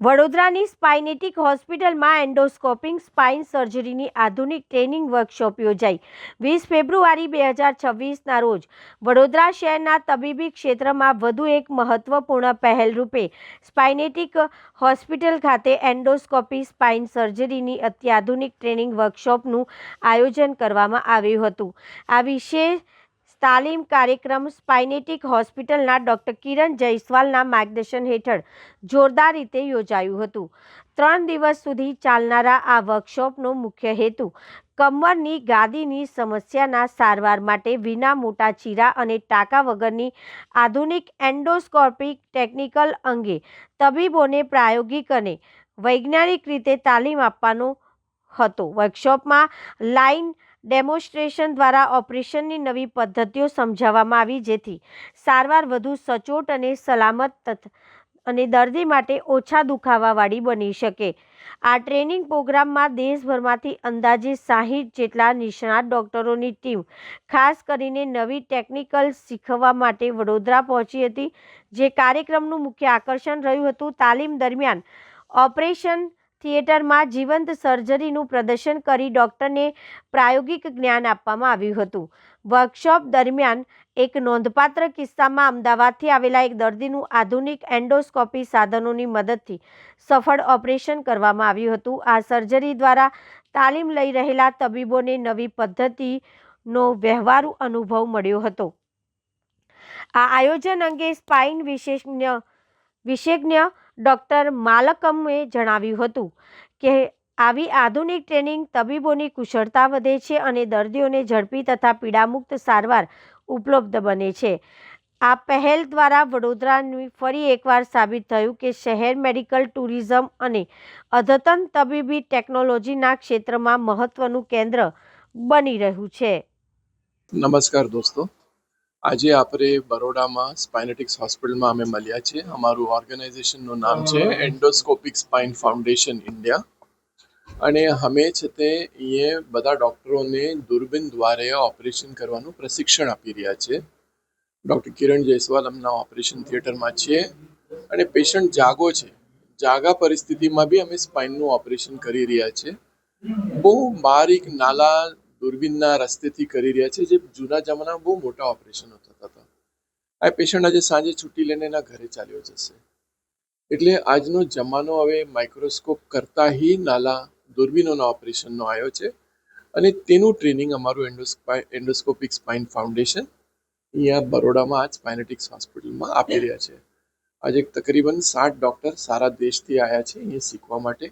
વડોદરાની સ્પાઇનેટિક હોસ્પિટલમાં એન્ડોસ્કોપિંગ સ્પાઇન સર્જરીની આધુનિક ટ્રેનિંગ વર્કશોપ યોજાઈ. વીસ ફેબ્રુઆરી બે હજાર છવ્વીસના રોજ વડોદરા શહેરના તબીબી ક્ષેત્રમાં વધુ એક મહત્વપૂર્ણ પહેલ રૂપે સ્પાઇનેટિક હોસ્પિટલ ખાતે એન્ડોસ્કોપી સ્પાઇન સર્જરીની અત્યાધુનિક ટ્રેનિંગ વર્કશોપનું આયોજન કરવામાં આવ્યું હતું. આ વિશેષ તાલીમ કાર્યક્રમ સ્પાઇનેટિક હોસ્પિટલના ડૉક્ટર કિરણ જયસ્વાલના માર્ગદર્શન હેઠળ જોરદાર રીતે યોજાયું હતું. ત્રણ દિવસ સુધી ચાલનારા આ વર્કશોપનો મુખ્ય હેતુ કમરની ગાદીની સમસ્યાના સારવાર માટે વિના મોટા ચીરા અને ટાંકા વગરની આધુનિક એન્ડોસ્કોપિક ટેકનિકલ અંગે તબીબોને પ્રાયોગિક અને વૈજ્ઞાનિક રીતે તાલીમ આપવાનો હતો. વર્કશોપમાં લાઇન ડેમોન્સ્ટ્રેશન દ્વારા ઓપરેશનની નવી પદ્ધતિઓ સમજાવવામાં આવી, જેથી સારવાર વધુ સચોટ અને સલામત અને દર્દી માટે ઓછા દુખાવાવાળી બની શકે. આ ટ્રેનિંગ પ્રોગ્રામમાં દેશભરમાંથી અંદાજે સાહીઠ જેટલા નિષ્ણાત ડૉક્ટરોની ટીમ, ખાસ કરીને નવી ટેકનિકલ શીખવવા માટે વડોદરા પહોંચી હતી, જે કાર્યક્રમનું મુખ્ય આકર્ષણ રહ્યું હતું. તાલીમ દરમિયાન ઓપરેશન થિયેટરમાં જીવંત સર્જરીનું પ્રદર્શન કરી ડૉક્ટરને પ્રાયોગિક જ્ઞાન આપવામાં આવ્યું હતું. વર્કશોપ દરમિયાન એક નોંધપાત્ર કિસ્સામાં અમદાવાદથી આવેલા એક દર્દીનું આધુનિક એન્ડોસ્કોપી સાધનોની મદદથી સફળ ઓપરેશન કરવામાં આવ્યું હતું. આ સર્જરી દ્વારા તાલીમ લઈ રહેલા તબીબોને નવી પદ્ધતિનો વ્યવહારુ અનુભવ મળ્યો હતો. આ આયોજન અંગે સ્પાઇન વિશેષજ્ઞ વિશેષજ્ઞ ડૉક્ટર માલકમે જણાવ્યું હતું કે આવી આધુનિક ટ્રેનિંગ તબીબોની કુશળતા વધે છે અને દર્દીઓને ઝડપી તથા પીડામુક્ત સારવાર ઉપલબ્ધ બને છે. આ પહેલ દ્વારા વડોદરાની ફરી એકવાર સાબિત થયું કે શહેર મેડિકલ ટુરિઝમ અને અદ્યતન તબીબી ટેકનોલોજીના ક્ષેત્રમાં મહત્વનું કેન્દ્ર બની રહ્યું છે. નમસ્કાર દોસ્તો. આજે આપણે બરોડામાં સ્પાઇનેટિક્સ હોસ્પિટલમાં અમે મળ્યા છીએ. અમારું ઓર્ગેનાઇઝેશનનું નામ છે એન્ડોસ્કોપિક સ્પાઇન ફાઉન્ડેશન ઇન્ડિયા અને અમે છે તે અહીંયા બધા ડૉક્ટરોને દૂરબીન દ્વારે ઓપરેશન કરવાનું પ્રશિક્ષણ આપી રહ્યા છે ડૉક્ટર કિરણ જયસ્વાલ અમના ઓપરેશન થિયેટરમાં છીએ અને પેશન્ટ જાગો છે. જાગા પરિસ્થિતિમાં બી અમે સ્પાઇનનું ઓપરેશન કરી રહ્યા છીએ. બહુ બારીક નાલા દૂરબીનના રસ્તેથી કરી રહ્યા છે, જે જૂના જમાનામાં બહુ મોટા ઓપરેશનો થતા હતા. આ પેશન્ટ આજે સાંજે છૂટી લઈને એના ઘરે ચાલ્યો જશે. એટલે આજનો જમાનો હવે માઇક્રોસ્કોપ કરતાં હી નાલા દૂરબીનોના ઓપરેશનનો આવ્યો છે અને તેનું ટ્રેનિંગ અમારું એન્ડોસ્પાઈ એન્ડોસ્કોપિક સ્પાઇન ફાઉન્ડેશન અહીંયા બરોડામાં આજ સ્પાઇનેટિક્સ હોસ્પિટલમાં આપી રહ્યા છે. આજે તકરીબન સાઠ ડૉક્ટર સારા દેશથી આવ્યા છે, અહીંયા શીખવા માટે.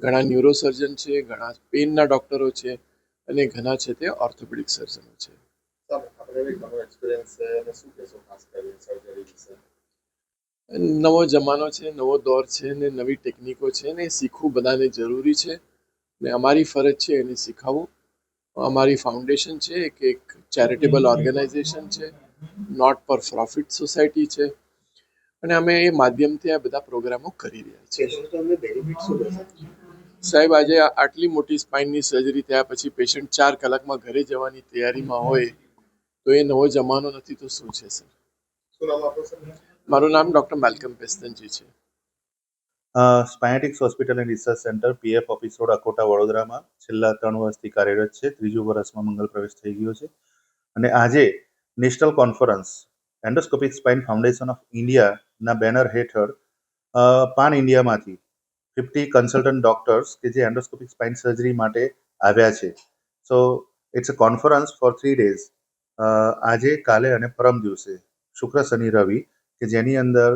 ઘણા ન્યુરોસર્જન છે, ઘણા પેનના ડૉક્ટરો છે અને ઘણા છે તે ઓર્થોપેડિક સર્જનો છે? નવો જમાનો છે નવો દોર છે ને નવી ટેકનિકો છે ને શીખવું બધાને જરૂરી છે. ને અમારી ફરજ છે એને શીખવવું. અમારી ફાઉન્ડેશન છે એક એક ચેરિટેબલ ઓર્ગેનાઇઝેશન છે નોટ ફોર પ્રોફિટ સોસાયટી છે. અને અમે એ માધ્યમથી આ બધા પ્રોગ્રામો કરી રહ્યા છીએ. સાહેબ આજે આ આટલી મોટી સ્પાઇનની સર્જરી થયા પછી પેશન્ટ ચાર કલાકમાં ઘરે જવાની તૈયારીમાં હોય તો એ નવો જમાનો નથી તો શું છે સર શું નામ આપનું સર? મારું નામ ડૉક્ટર માલકમ પેસ્તનજી છે. Spinetics hospital and research centre PF office road Akota વડોદરામાં છેલ્લા ત્રણ વર્ષથી કાર્યરત છે. ત્રીજું વર્ષમાં મંગલ પ્રવેશ થઈ ગયો છે. અને આજે national conference endoscopic spine foundation of ઇન્ડિયાના બેનર હેઠળ પાન ઇન્ડિયામાંથી ફિફ્ટી કન્સલ્ટન્ટ ડોક્ટર્સ કે જે એન્ડોસ્કોપિક સ્પાઇન સર્જરી માટે આવ્યા છે. So it's a conference for three days આજે, કાલે અને પરમ દિવસે, શુક્ર, શનિ, રવિ, કે જેની અંદર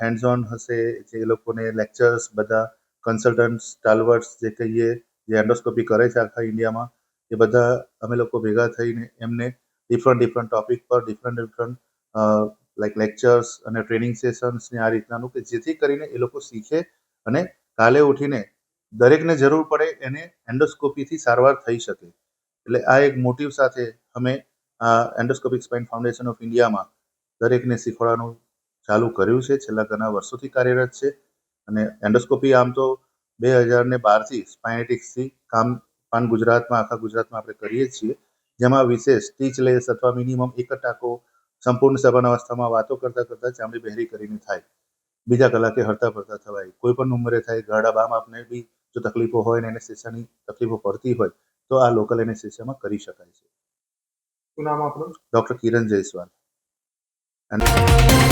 હેન્ડ્સ ઓન હશે, જે લોકોને લેક્ચર્સ બધા કન્સલ્ટન્ટ્સ ટાલવર્ટ્સ જે કહીએ, જે એન્ડોસ્કોપી કરે છે આખા ઇન્ડિયામાં, એ બધા અમે લોકો ભેગા થઈને એમને ડિફરન્ટ ડિફરન્ટ ટોપિક પર ડિફરન્ટ ડિફરન્ટ લાઈક લેક્ચર્સ અને ટ્રેનિંગ સેશન્સ ને આ રીતનાનું કે જેથી કરીને એ લોકો શીખે અને કાલે ઉઠીને દરેકને જરૂર પડે એને એન્ડોસ્કોપીથી સારવાર થઈ શકે. એટલે આ એક મોટિવ સાથે અમે આ એન્ડોસ્કોપિક સ્પાઇન ફાઉન્ડેશન ઓફ ઇન્ડિયામાં દરેકને શીખવાડવાનું ચાલુ કર્યું છે. છેલ્લા ઘણા વર્ષોથી કાર્યરત છે. અને એન્ડોસ્કોપી આમ તો બે હજાર ને બારથી સ્પાઇનેટિક્સથી કામ પાન ગુજરાતમાં, આખા ગુજરાતમાં આપણે કરીએ છીએ. જેમાં વિશેષ સ્ટીચલેસ અથવા મિનિમમ એક ટાંકો સંપૂર્ણ સભાન અવસ્થામાં વાતો કરતાં કરતાં ચામડી બહેરી કરીને થાય. બીજા કલાકે હરતા ફરતા થવાય. કોઈ પણ ઉંમરે થાય ગાડા બામ આપને બી જો તકલીફો હોય ને એનેસ્થેસિયાની તકલીફો પડતી હોય તો આ લોકલ એનેસ્થેસિયામાં કરી શકાય છે. શું નામ આપણું ડૉક્ટર કિરણ જયસ્વાલ. અને